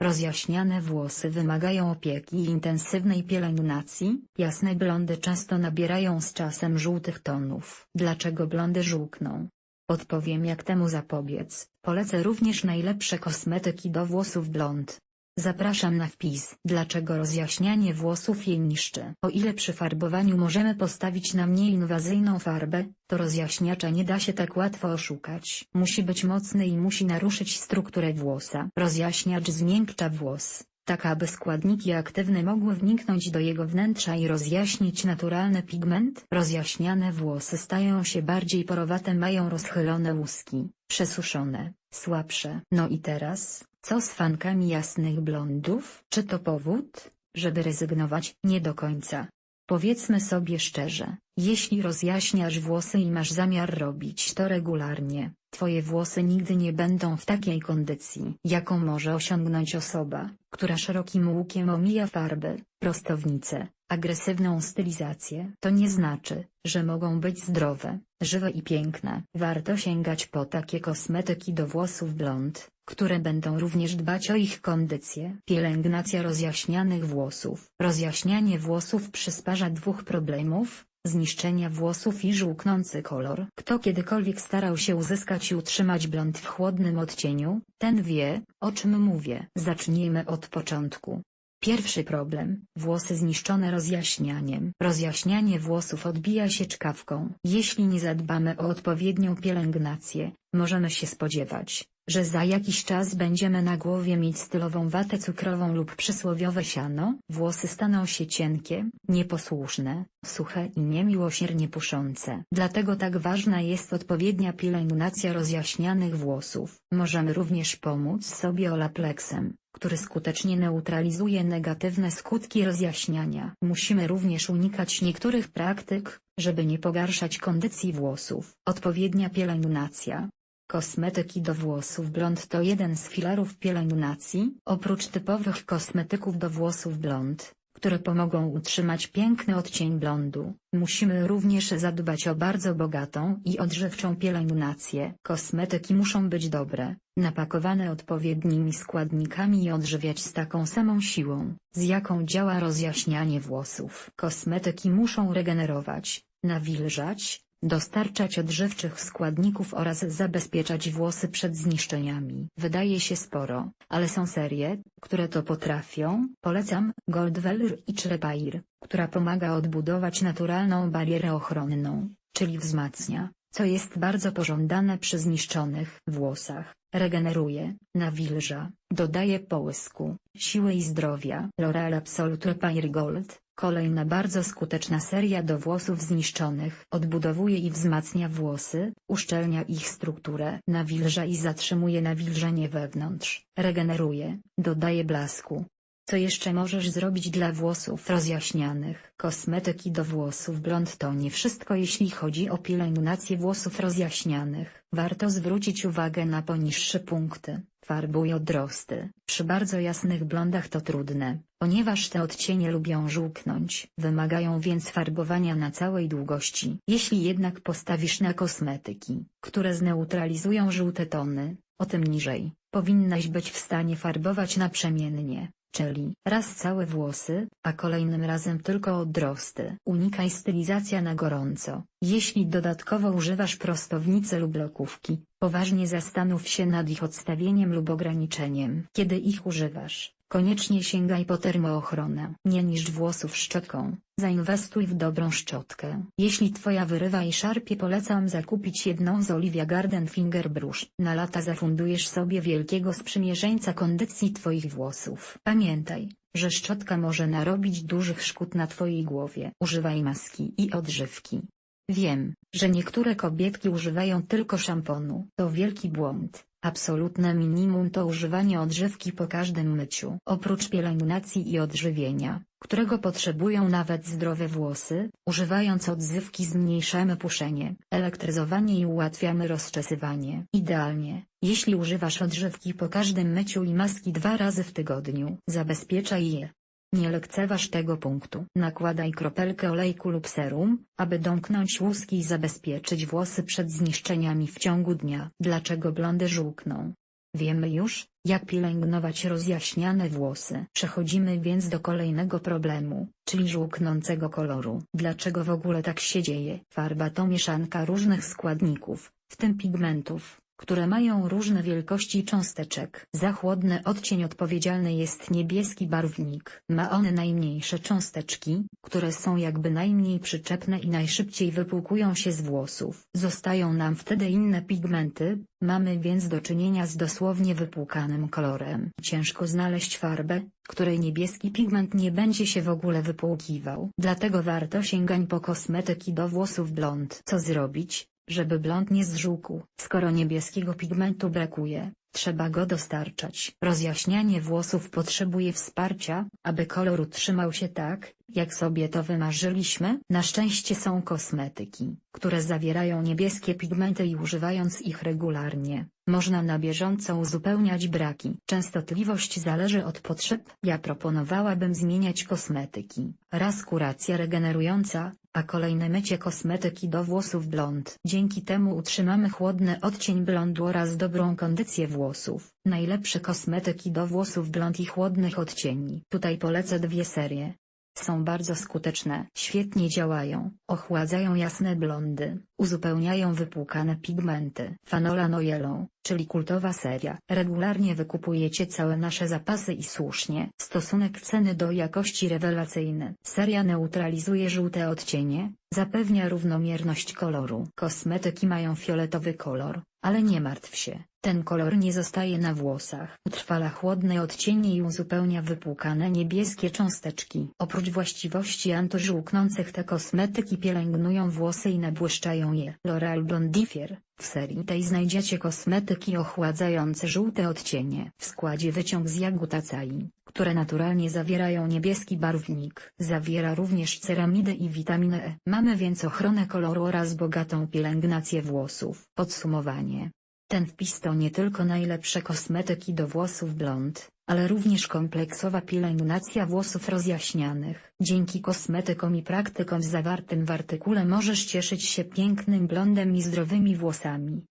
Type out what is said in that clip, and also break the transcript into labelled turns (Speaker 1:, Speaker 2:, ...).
Speaker 1: Rozjaśniane włosy wymagają opieki i intensywnej pielęgnacji, jasne blondy często nabierają z czasem żółtych tonów. Dlaczego blondy żółkną? Odpowiem jak temu zapobiec, polecę również najlepsze kosmetyki do włosów blond. Zapraszam na wpis. Dlaczego rozjaśnianie włosów je niszczy? O ile przy farbowaniu możemy postawić na mniej inwazyjną farbę, to rozjaśniacza nie da się tak łatwo oszukać. Musi być mocny i musi naruszyć strukturę włosa. Rozjaśniacz zmiękcza włos, tak aby składniki aktywne mogły wniknąć do jego wnętrza i rozjaśnić naturalny pigment. Rozjaśniane włosy stają się bardziej porowate mają rozchylone łuski, przesuszone, słabsze. No i teraz, co z fankami jasnych blondów? Czy to powód, żeby rezygnować? Nie do końca. Powiedzmy sobie szczerze, jeśli rozjaśniasz włosy i masz zamiar robić to regularnie, twoje włosy nigdy nie będą w takiej kondycji, jaką może osiągnąć osoba, która szerokim łukiem omija farby, prostownice, agresywną stylizację. To nie znaczy, że mogą być zdrowe, żywe i piękne. Warto sięgać po takie kosmetyki do włosów blond, które będą również dbać o ich kondycję. Pielęgnacja rozjaśnianych włosów. Rozjaśnianie włosów przysparza dwóch problemów, zniszczenia włosów i żółknący kolor. Kto kiedykolwiek starał się uzyskać i utrzymać blond w chłodnym odcieniu, ten wie, o czym mówię. Zacznijmy od początku. Pierwszy problem, włosy zniszczone rozjaśnianiem. Rozjaśnianie włosów odbija się czkawką. Jeśli nie zadbamy o odpowiednią pielęgnację, możemy się spodziewać, że za jakiś czas będziemy na głowie mieć stylową watę cukrową lub przysłowiowe siano. Włosy staną się cienkie, nieposłuszne, suche i niemiłosiernie puszące. Dlatego tak ważna jest odpowiednia pielęgnacja rozjaśnianych włosów. Możemy również pomóc sobie Olaplexem który skutecznie neutralizuje negatywne skutki rozjaśniania. Musimy również unikać niektórych praktyk, żeby nie pogarszać kondycji włosów. Odpowiednia pielęgnacja. Kosmetyki do włosów blond to jeden z filarów pielęgnacji, oprócz typowych kosmetyków do włosów blond, które pomogą utrzymać piękny odcień blondu, musimy również zadbać o bardzo bogatą i odżywczą pielęgnację. Kosmetyki muszą być dobre, napakowane odpowiednimi składnikami i odżywiać z taką samą siłą, z jaką działa rozjaśnianie włosów. Kosmetyki muszą regenerować, nawilżać, dostarczać odżywczych składników oraz zabezpieczać włosy przed zniszczeniami. Wydaje się sporo, ale są serie, które to potrafią. Polecam Goldweller i Repair, która pomaga odbudować naturalną barierę ochronną, czyli wzmacnia, co jest bardzo pożądane przy zniszczonych włosach, regeneruje, nawilża, dodaje połysku, siły i zdrowia. L'Oreal Absolute Repair Gold Kolejna bardzo skuteczna seria do włosów zniszczonych. Odbudowuje i wzmacnia włosy, uszczelnia ich strukturę, nawilża i zatrzymuje nawilżenie wewnątrz, regeneruje, dodaje blasku. Co jeszcze możesz zrobić dla włosów rozjaśnianych? Kosmetyki do włosów blond to nie wszystko jeśli chodzi o pielęgnację włosów rozjaśnianych. Warto zwrócić uwagę na poniższe punkty. Farbuj odrosty. Przy bardzo jasnych blondach to trudne, ponieważ te odcienie lubią żółknąć. Wymagają więc farbowania na całej długości. Jeśli jednak postawisz na kosmetyki, które zneutralizują żółte tony, o tym niżej, powinnaś być w stanie farbować naprzemiennie czyli raz całe włosy, a kolejnym razem tylko odrosty. Unikaj stylizacja na gorąco. Jeśli dodatkowo używasz prostownicy lub lokówki, poważnie zastanów się nad ich odstawieniem lub ograniczeniem. Kiedy ich używasz, Koniecznie sięgaj po termoochronę. Nie niszcz włosów szczotką, zainwestuj w dobrą szczotkę. Jeśli twoja wyrywa i szarpie polecam zakupić jedną z Olivia Garden Finger Brush. Na lata zafundujesz sobie wielkiego sprzymierzeńca kondycji twoich włosów. Pamiętaj, że szczotka może narobić dużych szkód na twojej głowie. Używaj maski i odżywki. Wiem, że niektóre kobietki używają tylko szamponu. To wielki błąd. Absolutne minimum to używanie odżywki po każdym myciu. Oprócz pielęgnacji i odżywienia, którego potrzebują nawet zdrowe włosy, używając odzywki zmniejszamy puszenie, elektryzowanie i ułatwiamy rozczesywanie. Idealnie, jeśli używasz odżywki po każdym myciu i maski dwa razy w tygodniu, zabezpieczaj je. Nie lekceważ tego punktu. Nakładaj kropelkę olejku lub serum, aby domknąć łuski i zabezpieczyć włosy przed zniszczeniami w ciągu dnia. Dlaczego blondy żółkną? Wiemy już, jak pielęgnować rozjaśniane włosy. Przechodzimy więc do kolejnego problemu, czyli żółknącego koloru. Dlaczego w ogóle tak się dzieje? Farba to mieszanka różnych składników, w tym pigmentów, które mają różne wielkości cząsteczek. Za chłodny odcień odpowiedzialny jest niebieski barwnik. Ma on najmniejsze cząsteczki, które są jakby najmniej przyczepne i najszybciej wypłukują się z włosów. Zostają nam wtedy inne pigmenty, mamy więc do czynienia z dosłownie wypłukanym kolorem. Ciężko znaleźć farbę, której niebieski pigment nie będzie się w ogóle wypłukiwał. Dlatego warto sięgać po kosmetyki do włosów blond. Co zrobić, żeby blond nie zżółkł. Skoro niebieskiego pigmentu brakuje, trzeba go dostarczać. Rozjaśnianie włosów potrzebuje wsparcia, aby kolor utrzymał się tak, jak sobie to wymarzyliśmy. Na szczęście są kosmetyki, które zawierają niebieskie pigmenty i używając ich regularnie, można na bieżąco uzupełniać braki. Częstotliwość zależy od potrzeb. Ja proponowałabym zmieniać kosmetyki. Raz kuracja regenerująca, a kolejne mycie kosmetyki do włosów blond. Dzięki temu utrzymamy chłodny odcień blondu oraz dobrą kondycję włosów. Najlepsze kosmetyki do włosów blond i chłodnych odcieni. Tutaj polecę dwie serie. Są bardzo skuteczne. Świetnie działają, ochładzają jasne blondy, uzupełniają wypłukane pigmenty. Fanola No Yellow, czyli kultowa seria. Regularnie wykupujecie całe nasze zapasy i słusznie. Stosunek ceny do jakości rewelacyjny. Seria neutralizuje żółte odcienie, zapewnia równomierność koloru. Kosmetyki mają fioletowy kolor, ale nie martw się. Ten kolor nie zostaje na włosach. Utrwala chłodne odcienie i uzupełnia wypłukane niebieskie cząsteczki. Oprócz właściwości antyżółknących te kosmetyki pielęgnują włosy i nabłyszczają je. L'Oreal Blondifier. W serii tej znajdziecie kosmetyki ochładzające żółte odcienie. W składzie wyciąg z jagód acai, które naturalnie zawierają niebieski barwnik. Zawiera również ceramidę i witaminę E. Mamy więc ochronę koloru oraz bogatą pielęgnację włosów. Podsumowanie. Ten wpis to nie tylko najlepsze kosmetyki do włosów blond, ale również kompleksowa pielęgnacja włosów rozjaśnianych. Dzięki kosmetykom i praktykom zawartym w artykule możesz cieszyć się pięknym blondem i zdrowymi włosami.